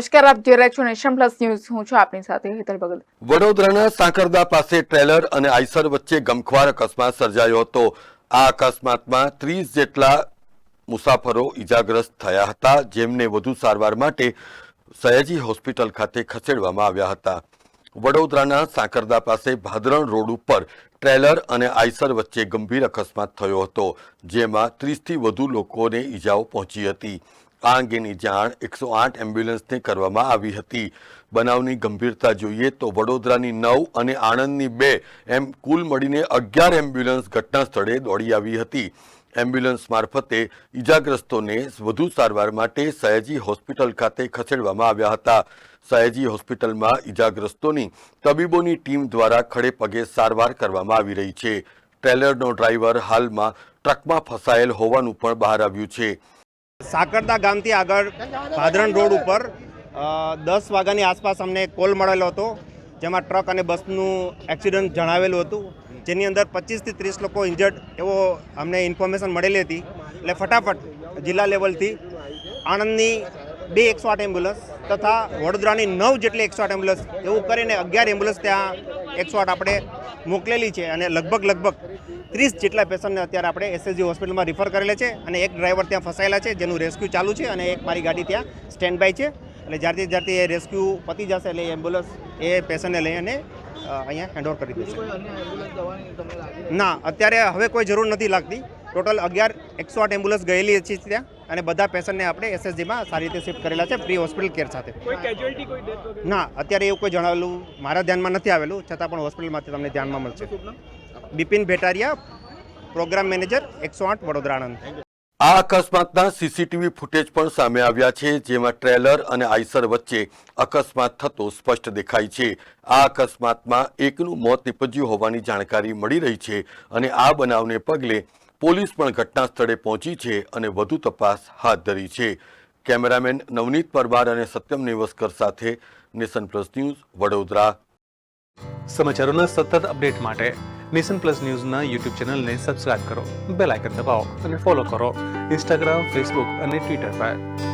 નમસ્કાર, આપ જોઈ રહ્યા છો નેશન પ્લસ ન્યૂઝ. હું છું આપની સાથે હેતલ ભગત. વડોદરાના સાંકરદા પાસે ટ્રેલર અને આઈસર વચ્ચે ગમખ્વાર અકસ્માત સર્જાયો હતો. આ અકસ્માતમાં ત્રીસ જેટલા મુસાફરો ઈજાગ્રસ્ત થયા હતા, જેમને વધુ સારવાર માટે સયાજી હોસ્પિટલ ખાતે ખસેડવામાં આવ્યા હતા. વડોદરાના સાંકરદા પાસે ભાદરણ રોડ ઉપર ટ્રેલર અને આઈસર વચ્ચે ગંભીર અકસ્માત થયો હતો, જેમાં ત્રીસથી વધુ લોકોને ઈજાઓ પહોંચી હતી. આ અંગેની જાણ એકસો આઠ એમ્બ્યુલન્સને કરવામાં આવી હતી. બનાવની ગંભીરતા જોઈએ તો વડોદરાની નવ અને આણંદની બે એમ કુલ મળીને અગિયાર એમ્બ્યુલન્સ ઘટના સ્થળે દોડી આવી હતી. એમ્બ્યુલન્સ મારફતે ઈજાગ્રસ્તોને વધુ સારવાર માટે સયાજી હોસ્પિટલ ખાતે ખસેડવામાં આવ્યા હતા. સયાજી હોસ્પિટલમાં ઈજાગ્રસ્તોની તબીબોની ટીમ દ્વારા ખડે પગે સારવાર કરવામાં આવી રહી છે. ટ્રેલરનો ડ્રાઈવર હાલમાં ટ્રકમાં ફસાયેલ હોવાનું પણ બહાર આવ્યું છે. સાકરદા ગામથી આગળ ભાદરણ રોડ ઉપર દસ વાગ્યાની આસપાસ અમને કોલ મળેલો હતો, જેમાં ટ્રક અને બસનું એક્સિડન્ટ જણાવેલું હતું. જેની અંદર પચીસથી ત્રીસ લોકો ઇન્જર્ડ એવો અમને ઇન્ફોર્મેશન મળેલી હતી. એટલે ફટાફટ જિલ્લા લેવલથી આણંદની બે એકસો આઠ એમ્બ્યુલન્સ તથા વડોદરાની નવ જેટલી એકસો આઠ એમ્બ્યુલન્સ એવું કરીને અગિયાર એમ્બ્યુલન્સ ત્યાં એકસો આઠ આપણે મોકલેલી છે અને લગભગ લગભગ ત્રીસ જેટલા પેશન્ટને અત્યારે આપણે એસએસજી હોસ્પિટલમાં રિફર કરેલા છે અને એક ડ્રાઈવર ત્યાં ફસાયેલા છે જેનું રેસ્ક્યુ ચાલુ છે અને એક મારી ગાડી ત્યાં સ્ટેન્ડ બાય છે. એટલે જ્યારથી જ્યારથી એ રેસ્ક્યુ પતી જશે એટલે એમ્બ્યુલન્સ એ પેશન્ટને લઈ અને અહીંયા હેન્ડઓવર કરી દેશે. ના, અત્યારે હવે કોઈ જરૂર નથી લાગતી. ટોટલ અગિયાર એકસો આઠ એમ્બ્યુલન્સ ગયેલી છે ત્યાં અને બધા પેશન્ટને આપણે એસએસજીમાં સારી રીતે શિફ્ટ કરેલા છે પ્રી હોસ્પિટલ કેર સાથે. ના અત્યારે એવું કોઈ જણાવેલું મારા ધ્યાનમાં નથી આવેલું છતાં પણ હોસ્પિટલમાંથી તમને ધ્યાનમાં મળશે. બિપિન ભેટારિયા પ્રોગ્રામ મેનેજર એકસો આઠ વડોદરા આણંદ. આ અકસ્માતના સીસીટીવી ફૂટેજ પણ સામે આવ્યા છે જેમાં ટ્રેલર અને આઈસર વચ્ચે અકસ્માત થતો સ્પષ્ટ દેખાય છે. આ અકસ્માતમાં એકનું મોત નિપજ્યું હોવાની જાણકારી મળી રહી છે અને આ બનાવને પગલે પોલીસ પણ ઘટના સ્થળે પહોંચી છે અને વધુ તપાસ હાથ ધરી છે. કેમેરામેન નવનીત પરમાર અને સત્યમ નેવસ્કર સાથે નેશન પ્લસ ન્યૂઝ, વડોદરા. સમાચારોના સતત અપડેટ માટે નેશન પ્લસ ન્યૂઝના યુટ્યુબ ચેનલને સબસ્ક્રાઇબ કરો, બેલ આઇકન દબાવો અને ફોલો કરો. ઇન્સ્ટાગ્રામ, ફેસબુક અને ટ્વિટર પર.